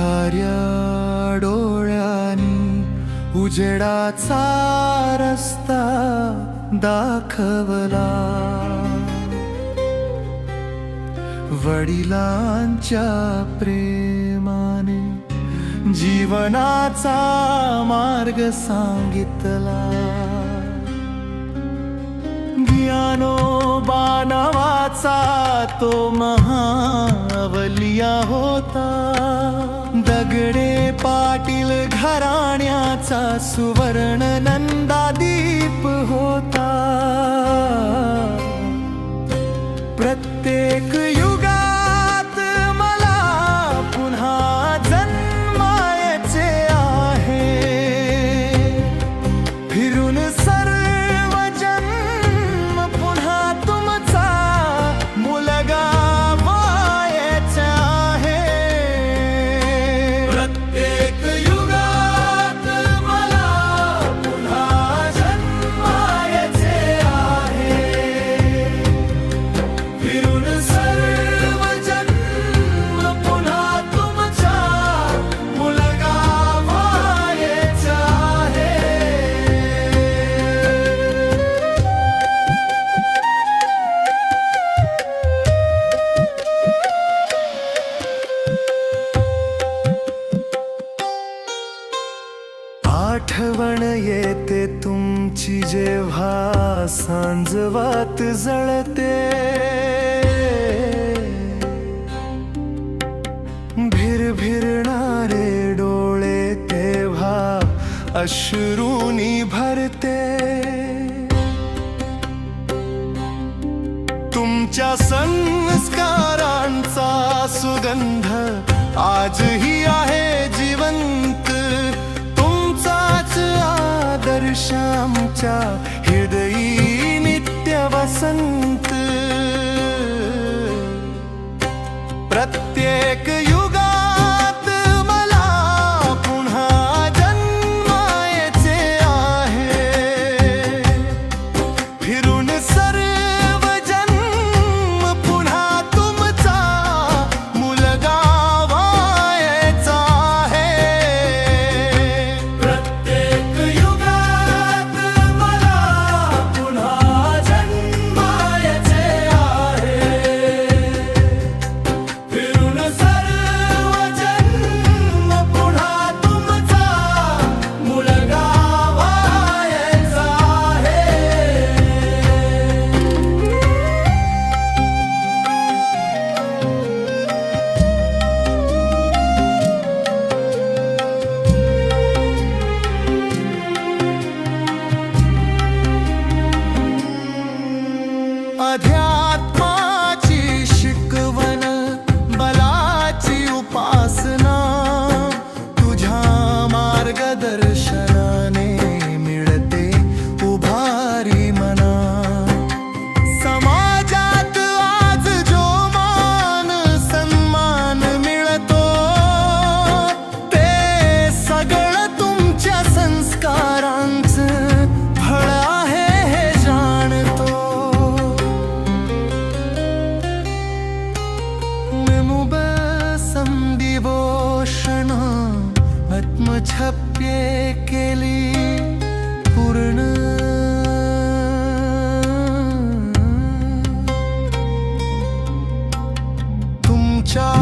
खाऱ्या डोळ्यांनी उजेडाचा रस्ता दाखवला. वडिलांच्या प्रेमाने जीवनाचा मार्ग सांगितला. ज्ञानोबा नावाचा तो महावलिया हो निगडे पाटील घराण्याचा सुवर्ण नंदादीप होता. प्रत्येक यु आठवण येते तुमची जेव्हा सांजवात जळते. भिरभिरणारे डोळे तेव्हा अश्रूनी भरते. तुमच्या संस्कारांचा सुगंध आजही chao. ये केली पूर्ण. तुमच्या